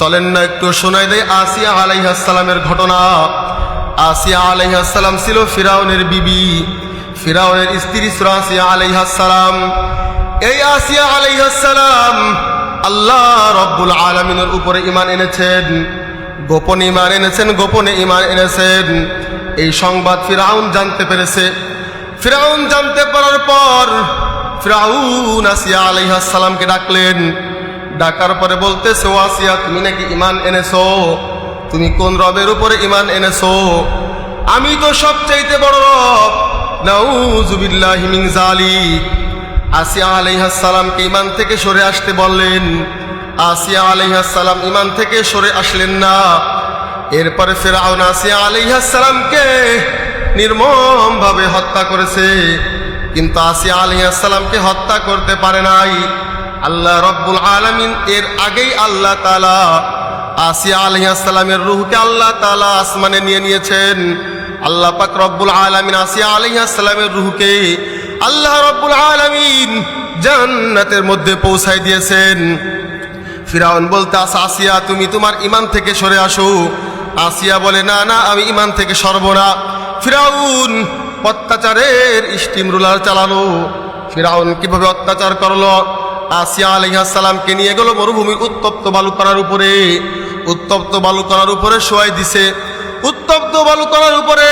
চলেন না একটু শোনাই দেয় আসিয়া আলাইহাসালামের ঘটনা। আসিয়া আলাইহাসালাম ছিল ফিরাউনের বিবি, ফিরাউনের স্ত্রী আসিয়া আলাইহাসালাম এই আসিয়া আলাইহাসালাম আল্লাহ রব্বুল আলমিনের উপরে ইমান এনেছেন, গোপনে ইমান এনেছেন, গোপনে ইমান এনেছেন। এই সংবাদ ফিরাউন জানতে পেরেছে। ফিরাউন জানতে পারার পর ফিরাউন আসিয়া আলাইহাসালামকে ডাকলেন ডাকার পরে বলতেছে, ও আসিয়া, তুমি নাকি ইমান এনেছো? তুমি কোন রবের উপরে ইমান এনেছো? আমি তো সবচাইতে বড় রব। নাউজুবিল্লাহি মিন জালিক আসিয়া ইমান থেকে সরে আসতে বললেন। আসিয়া ইমান থেকে সরে আসলেন না। এরপরে নির্মমভাবে হত্যা করেছে। কিন্তু আসিয়া আলাইহাসালামকে হত্যা করতে পারে নাই। আল্লাহ রব্বুল আলমিন এর আগেই আল্লাহ তালা আসিয়া আলহিসাল্লামের রুহকে আল্লাহ তালা আসমানে নিয়ে নিয়েছেন। আল্লাহ পাক রব্বুল আলমিন আসিয়া আলহিসাল্লামের রুহকে আল্লাহ রব্বুল আলমিন জান্নাতের মধ্যে পৌঁছাই দিয়েছেন। ফিরাউন বলতে আসা, আসিয়া, তুমি তোমার ইমান থেকে সরে আসো। আসিয়া বলে, না না, আমি ইমান থেকে সরব না। ফিরাউন অত্যাচারের স্টিম রুলার চালানো ফিরাউন কীভাবে অত্যাচার করল? আসিয়া আলহাসালামকে নিয়ে গেল মরুভূমির উত্তপ্ত বালু করার উপরে। উত্তপ্ত বালু করার উপরে শোয়াই দিছে। উত্তপ্ত বালু করার উপরে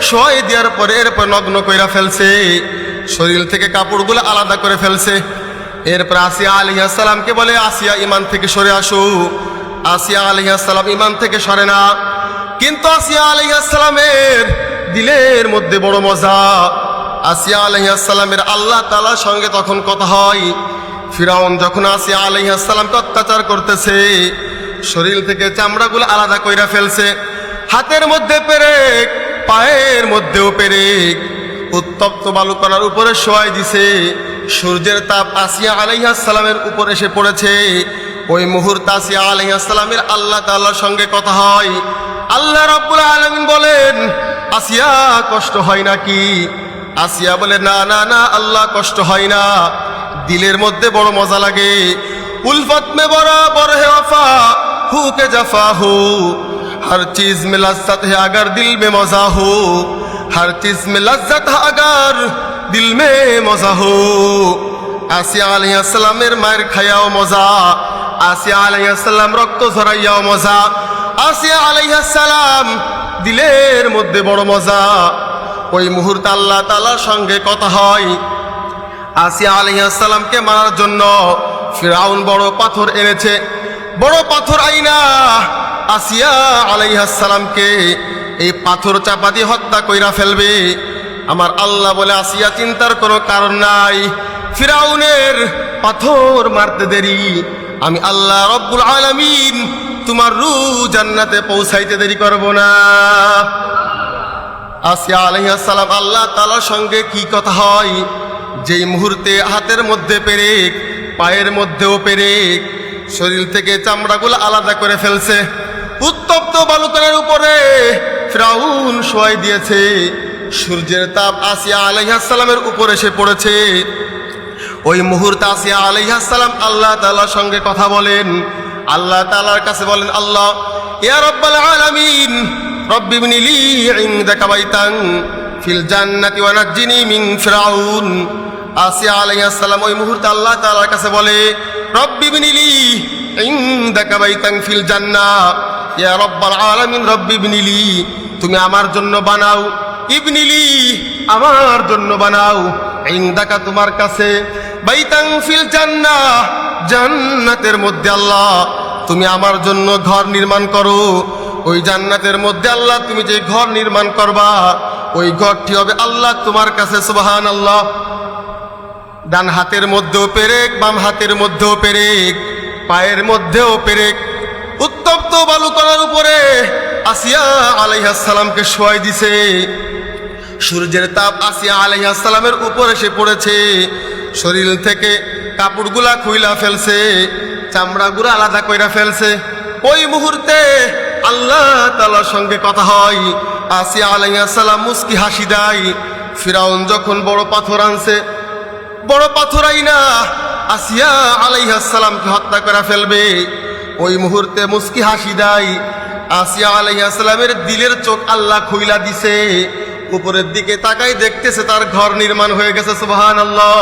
শোয়াই দেওয়ার পরে এরপর নগ্ন কইরা ফেলছে। শরীর থেকে কাপড়গুলো আলাদা করে ফেলছে। এরপর আসিয়া আলহাসালামকে বলে, আসিয়া ইমান থেকে সরে আসো। আসিয়া আলহাসালাম ইমান থেকে সরে না। কিন্তু আসিয়া আলহাসালামের দিলের মধ্যে বড় মজা। আসিয়া আলহাসালামের আল্লাহ তালার সঙ্গে তখন কথা হয়। ফিরাউন যখন আসিয়া আলহাসালামকে অত্যাচার করতেছে, শরীর থেকে চামড়াগুলো আলাদা কইরা ফেলছে। হাতের মধ্যে পেরেক, পায়ের মধ্যেও পেরেক। উত্তপ্ত বালু করার উপরে শোয়াই দিছে। সূর্যের তাপ আসিয়া আলাইহাসালামের উপর এসে পড়েছে। ওই মুহূর্তে আসিয়া আলাইহাসালামের আল্লাহ তাল্লাহর সঙ্গে কথা হয়। আল্লাহ রাব্বুল আলমিন বলেন, আসিয়া কষ্ট হয় নাকি? আসিয়া বলে, না না না, আল্লাহ কষ্ট হয় না। দিলের মধ্যে বড় মজা লাগে। উলফত মে বরাবর হে অফা হু কে জাফা হু। হর চিজ মে লজ্জত হে আগর দিল মে মজা হু। হর চিজ মে লজ্জত আগর দিল মে মজা হু। আসিয়া আলাইসালামের মায়ের খায়াও মজা। আসিয়া আলাইসালাম রক্ত ঝরাইয়াও মজা। আসিয়া আলাইসালাম দিলের মধ্যে বড় মজা। ওই মুহূর্তে আল্লাহ তালার সঙ্গে কথা হয়। আসিয়া আলাইসাল্লামকে মারার জন্য ফিরাউন বড় পাথর এনেছে। বড় পাথর আইনা। আসিয়া আলাইহাসালামকে এই পাথর চাপা দিয়ে হত্যা কইরা ফেলবে। আমার আল্লাহ বলে, আসিয়া চিন্তার কোনো কারণ নাই। ফিরাউনের পাথর মারতে দেরি। আমি আল্লাহ রব্বুল আলামিন তোমার রু জান্নাতে পৌঁছাইতে দেরি করব না। আসিয়া আলাইহাসালাম আল্লাহ তালার সঙ্গে কি কথা হয়? যেই মুহূর্তে হাতের মধ্যে পেরেক, পায়ের মধ্যেও পেরেক, শরীর থেকে চামড়াগুলো আলাদা করে ফেলছে। উত্তপ্ত বালুকানের উপরে ফ্রাউন শোয়াই দিয়েছে, সূর্যের তাপ আসিয়া আলাইহাসালামের উপর এসে পড়েছে। ওই মুহূর্তে আসিয়া আলাইহাসালাম আল্লাহ তালার সঙ্গে কথা বলেন। আল্লাহ তালার কাছে বলেন, আল্লাহ, ইয়া রব্বাল আলামিন, রব্বি ইবনি লি ইনদাকা বাইতান ফিল জান্নাতি ওয়া নাজ্জিনি মিন ফিরাউন। আসিয়া আলাইহাসালাম ওই মুহূর্তে আল্লাহ তালার কাছে বলে, রব্বি ইবনি লি ইনদাকা ফিল জান্নাহ ইয়া রব্বাল আলামিন, রব্বি তুমি আমার জন্য বানাও। ইবনিলি আমার জন্য বানাও। ইনদাকা তোমার কাছে বাইতাং ফিল জান্নাহ জান্নাতের মধ্যে আল্লাহ, তুমি আমার জন্য ঘর নির্মাণ করো। ওই জান্নাতের মধ্যে আল্লাহ, তুমি যে ঘর নির্মাণ করবা, ওই ঘরটি হবে আল্লাহ তোমার কাছে সুবাহান আল্লাহ ডান হাতের মধ্যেও পেরেক, বাম হাতের মধ্যেও পেরেক, পায়ের মধ্যেও পেরেক। উত্তপ্ত বালু করার উপরে আসিয়া আলাইহাসালামকে শোয়াই দিছে। সূর্যের তাপ আসিয়া আলাইহাসালামের উপর এসে পড়েছে। শরীর থেকে কাপড়গুলা খুইলা ফেলছে, চামড়াগুলো আলাদা কইরা ফেলছে। ওই মুহূর্তে আল্লাহ তালার সঙ্গে কথা হয়। আসিয়া আলাইহাসালাম মুস্কি হাসি দেয়। ফিরাউন যখন বড় পাথর আনছে বড় পাথর আইনা আসিয়া আলাইহাসালামকে হত্যা করা ফেলবে। ওই মুহূর্তে মুস্কি হাসি দেয়। আসিয়া আলাইহাসালামের দিলের চোখ আল্লাহ খুইলা দিছে। উপরের দিকে তাকাই দেখতেছে তার ঘর নির্মাণ হয়ে গেছে সুবহান আল্লাহ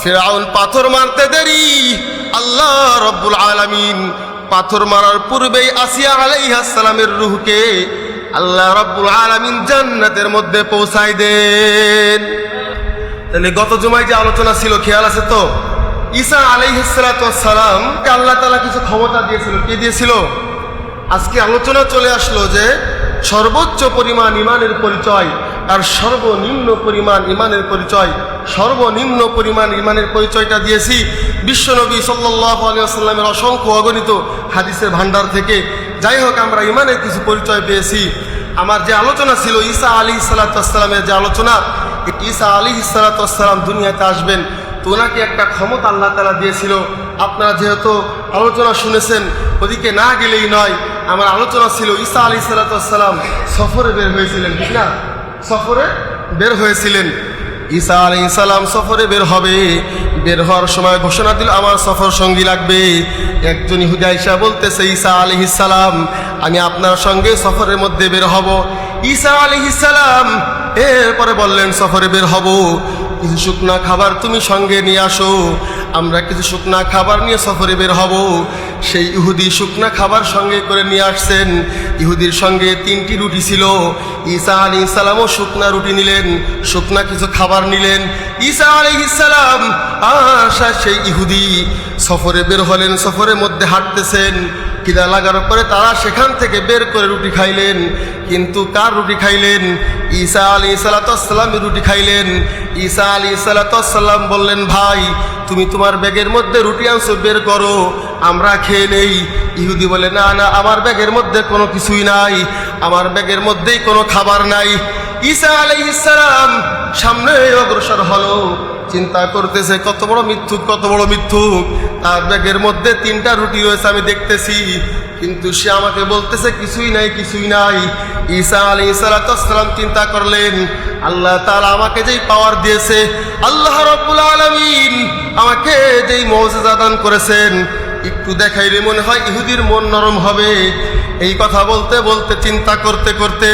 ফেরাউন পাথর মারতে দেরি। আল্লাহ রব্বুল আলামিন পাথর মারার পূর্বেই আসিয়া আলাইহাসালামের রুহকে আল্লাহ রব্বুল আলামিন জান্নাতের মধ্যে পৌঁছায় দেন। তাহলে গত জুমায় যে আলোচনা ছিল, খেয়াল আছে তো? ঈসা আলাইহিসালাম আল্লাহ তালা কিছু ক্ষমতা দিয়েছিল? কে দিয়েছিল? আজকে আলোচনা চলে আসলো যে সর্বোচ্চ পরিমাণ ইমানের পরিচয় আর সর্বনিম্ন পরিমাণ ইমানের পরিচয়, সর্বনিম্ন পরিমাণ ইমানের পরিচয়টা দিয়েছি বিশ্বনবী সাল্লাহ আলিয়াল্লামের অসংখ্য অগণিত হাদিসের ভান্ডার থেকে। যাই হোক, আমরা ইমানের কিছু পরিচয় পেয়েছি। আমার যে আলোচনা ছিল ঈসা আলী সাল্লাতামের যে আলোচনা ঈসা আলী সালাতাম দুনিয়াতে আসবেন, তো ওনাকে একটা ক্ষমতা আল্লাহ তালা দিয়েছিল। আপনারা যেহেতু আলোচনা শুনেছেন, ওদিকে না গেলেই নয়, আমার আলোচনা ছিল ঈসা আলী সালাতাম সফরে বের হয়েছিলেন, ঠিক না? সফরে বের হয়েছিলেন। ঈসা আলী সালাম সফরে বের হবে, বের হওয়ার সময় ঘোষণা দিল, আমার সফর সঙ্গী লাগবে। একজন ইহুদা ঈসা বলতেছে, ঈসা আলী সালাম, আমি আপনার সঙ্গে সফরের মধ্যে বের হব। ঈসা আলী সালাম এরপরে বললেন, সফরে বের হব। কিছু শুকনা খাবার তুমি সঙ্গে নিয়ে আসো। আমরা কিছু শুকনা খাবার নিয়ে সফরে বের হব। সেই ইহুদি শুকনা খাবার সঙ্গে করে নিয়ে আসছেন। ইহুদির সঙ্গে তিনটি রুটি ছিল। ঈসা আলী ইসালামও শুকনা রুটি নিলেন, শুকনা কিছু খাবার নিলেন। ঈসা আলী ইসালাম আশা সেই ইহুদি সফরে বের হলেন সফরের মধ্যে হাঁটতেছেন। খিদা লাগার পরে তারা সেখান থেকে বের করে রুটি খাইলেন। কিন্তু কার রুটি খাইলেন? ঈসা আলী সালাতামের রুটি খাইলেন। ঈসা আলী সালাতাম বললেন, ভাই, তুমি তোমার ব্যাগের মধ্যে রুটি আনছো, বের করো। আমরা খেয়ে নেই। ইহুদি বলে, না না, আমার ব্যাগের মধ্যে কোনো কিছুই নাই। আমার ব্যাগের মধ্যেই কোনো খাবার নাই। ঈসা আলী ইসালাম সামনে অগ্রসর হলো। চিন্তা করতেছে, কত বড় মিথ্যুক কত বড় মিথ্যুক তার ব্যাগের মধ্যে তিনটা রুটি রয়েছে, আমি দেখতেছি। কিন্তু সে আমাকে বলতেছে, কিছুই নাই কিছুই নাই। ঈসা আলী সালাতাম চিন্তা করলেন, আল্লাহ তালা আমাকে যেই পাওয়ার দিয়েছে, আল্লাহ রব্বুল আলমিন আমাকে যেই মৌজা দান করেছেন একটু দেখাইলে মনে হয় ইহুদির মন নরম হবে। এই কথা বলতে বলতে, চিন্তা করতে করতে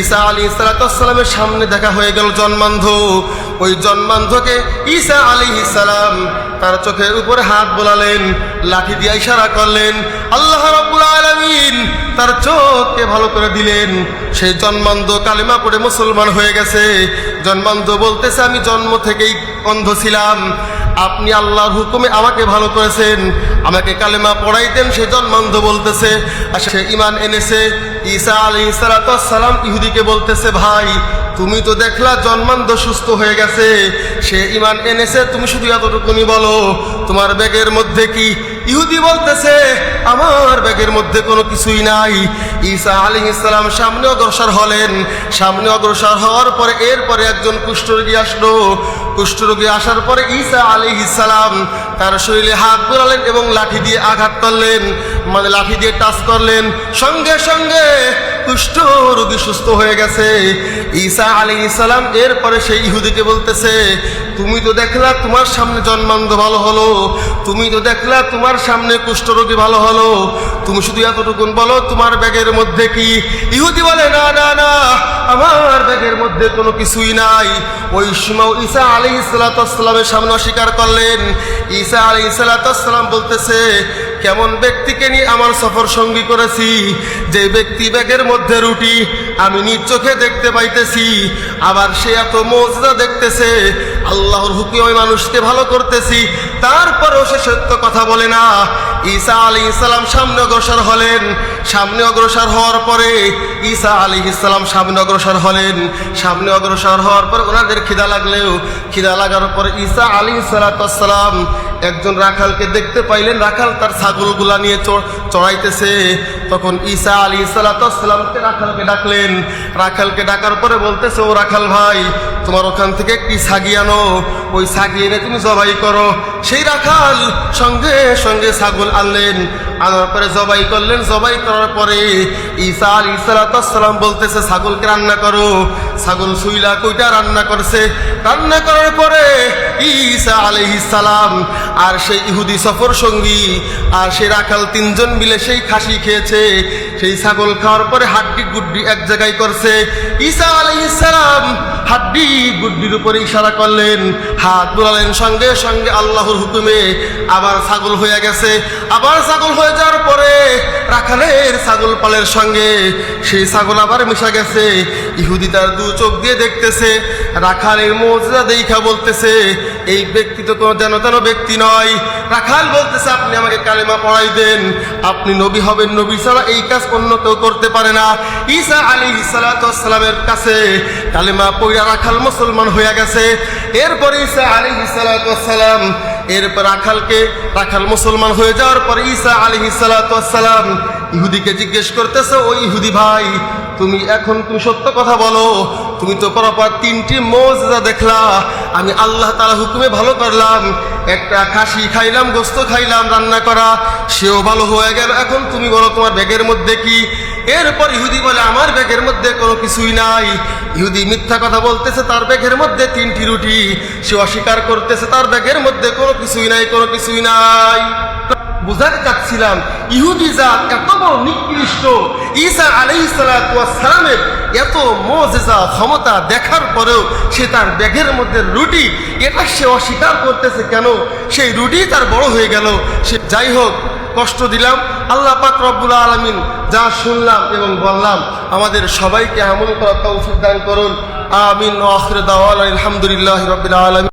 ঈসা আলী সালাতামের সামনে দেখা হয়ে গেল জন্মান্ধ। ওই জন্মান্ধকে ঈসা আলী ইসালাম তার চোখের উপরে হাত বোলালেন, লাঠি দিয়ে ইশারা করলেন, আল্লাহ রব্বুল আলমিন তার চোখকে ভালো করে দিলেন। সেই জন্মান্ধ কালিমা পড়ে মুসলমান হয়ে গেছে। জন্মান্ধ বলতেছে, আমি জন্ম থেকেই অন্ধ ছিলাম। আপনি আল্লাহর হুকুমে আমাকে ভালো করেছেন। আমাকে কালেমা পড়াইতেন, সে জন্মান্ধ বলতেছে। আর সে ইমান এনেছে। ঈসা আলী সালাম ইহুদিকে বলতেছে, ভাই, তুমি তো দেখলা জন্মান্ধ সুস্থ হয়ে গেছে। সে ইমান এনেছে, তুমি শুধু এতটুকুনি বলো, তোমার ব্যাগের মধ্যে কি ইহুদি বলতেছে, আমার ব্যাগের মধ্যে কোনো কিছুই নাই। ঈসা আলী ইসলাম সামনে অগ্রসর হলেন। সামনে অগ্রসর হওয়ার পরে এরপরে একজন কুষ্ঠরোগী আসলো। কুষ্ঠরোগী আসার পরে ঈসা আলী ইসালাম তার শরীরে হাত বোলালেন এবং লাঠি দিয়ে আঘাত করলেন। মানে লাঠি দিয়ে টাচ করলেন। সঙ্গে সঙ্গে কুষ্ঠ রোগী সুস্থ হয়ে গেছে। ঈসা আলী ইসালাম এরপরে সেই ইহুদিকে বলতেছে, তুমি তো দেখলা তোমার সামনে জন্মান্ধ ভালো হলো, তুমি তো দেখলা তোমার সামনে কুষ্ঠরোগী ভালো হলো, তুমি শুধু এতটুকুন বলো, তোমার ব্যাগের মধ্যে কি ইহুদি বলে, না না না, আমার ব্যাগের মধ্যে কোনো কিছুই নাই। ওই সময় ঈসা আলী ইসালাতামের সামনে অস্বীকার করলেন। ঈসা আলী ইসালাতাম বলতেছে কেমন ব্যক্তিকে নিয়ে আমার সফর সঙ্গী করেছি? যে ব্যক্তি ব্যাগের মধ্যে রুটি, আমি নিজ চোখে দেখতে পাইতেছি। আবার সে এত মজা দেখতেছে, আল্লাহর হুকিম ওই মানুষকে ভালো করতেছি। তারপরেও সে সত্য কথা বলে না। ঈসা আলী ইসলাম সামনে অগ্রসর হলেন। সামনে অগ্রসর হওয়ার পরে ঈসা আলী ইসলাম সামনে অগ্রসর হলেন। সামনে অগ্রসর হওয়ার পর ওনাদের খিদা লাগলেও, খিদা লাগার পরে ঈসা আলী সালাতাম একজন রাখালকে দেখতে পাইলেন। রাখাল তার ছাগলগুলা নিয়ে চড়াইতেছে। তখন ঈসা আলী সালাতামকে রাখালকে ডাকলেন। রাখালকে ডাকার পরে বলতেছে, ও রাখাল ভাই, তোমার ওখান থেকে একটি ছাগি আনো। ওই ছাগি এনে তুমি জবাই করো। সেই রাখাল সঙ্গে সঙ্গে ছাগল আনলেন। আনার পরে জবাই করলেন। জবাই করার পরে ঈসা আলী সালাম বলতেছে, ছাগলকে রান্না করো। ছাগল সুইলা কইটা রান্না করছে। রান্না করার পরে ঈসা আলাইহিস সালাম আর সেই ইহুদি সফর সঙ্গী আর সেই রাখাল তিনজন মিলে সেই খাসি খেয়েছে। সেই ছাগল খাওয়ার পরে হাড্ডি গুড্ডি এক জায়গায় করছে। ঈসা আলাইহিস সালাম হাড্ডি গুড্ডির উপরে ইশারা করলেন, হাত বুলালেন, সঙ্গে সঙ্গে আল্লাহর হুকুমে আবার ছাগল হয়ে গেছে। আবার ছাগল হয়ে যাওয়ার পরে রাখালের ছাগল পালের সঙ্গে, সেই ছাগল আবার মিশা গেছে। ইহুদি তার দু চোখ দিয়ে দেখতেছে। রাখালের মজা দেখা বলতেছে, এই ব্যক্তি তো কোনো যেন তেন ব্যক্তি নয়। রাখাল বলতেছে, আপনি আমাকে কালেমা পড়াই দেন। আপনি নবী হবেন, নবী ছাড়া এই কাজ অন্য কেউ করতে পারে না। ঈসা আলী সালামের কাছে কালেমা পইরা রাখাল মুসলমান হয়ে গেছে। এরপর ঈসা আলী সালাম এরপর রাখালকে, রাখাল মুসলমান হয়ে যাওয়ার পর ঈসা আলী সালাম ইহুদিকে জিজ্ঞেস করতেছে ওই ইহুদি ভাই, তুমি এখন তুমি সত্য কথা বলো? তুমি তো পরপর তিনটি মোজা দেখলা। আমি আল্লাহ তালা হুকুমে ভালো করলাম। একটা খাসি খাইলাম, গোস্ত খাইলাম, রান্না করা, সেও ভালো হয়ে গেল। এখন তুমি বলো, তোমার ব্যাগের মধ্যে কি এরপর ইহুদি বলে, আমার ব্যাগের মধ্যে কোনো কিছুই নাই। ইহুদি মিথ্যা কথা বলতেছে, তার ব্যাগের মধ্যে তিনটি রুটি। সে অস্বীকার করতেছে, তার ব্যাগের মধ্যে কোনো কিছুই নাই, কোনো কিছুই নাই। বুঝাতে চাচ্ছিলাম, ইহুদি জাত এত বড় নিকৃষ্ট, ঈসা আলাইসালামের এত মজেজা ক্ষমতা দেখার পরেও সে তার ব্যাগের মধ্যে রুটি, এটা সে অস্বীকার করতেছে কেন? সেই রুটি তার বড় হয়ে গেল। সে যাই হোক কষ্ট দিলাম, আল্লাহ পাক রব্বুল আলমিন যা শুনলাম এবং বললাম, আমাদের সবাইকে এমন করা তৌফিক দান করুন। আমিন। আখরে দাওয়াল আলহামদুলিল্লাহ রবিল আলমিন।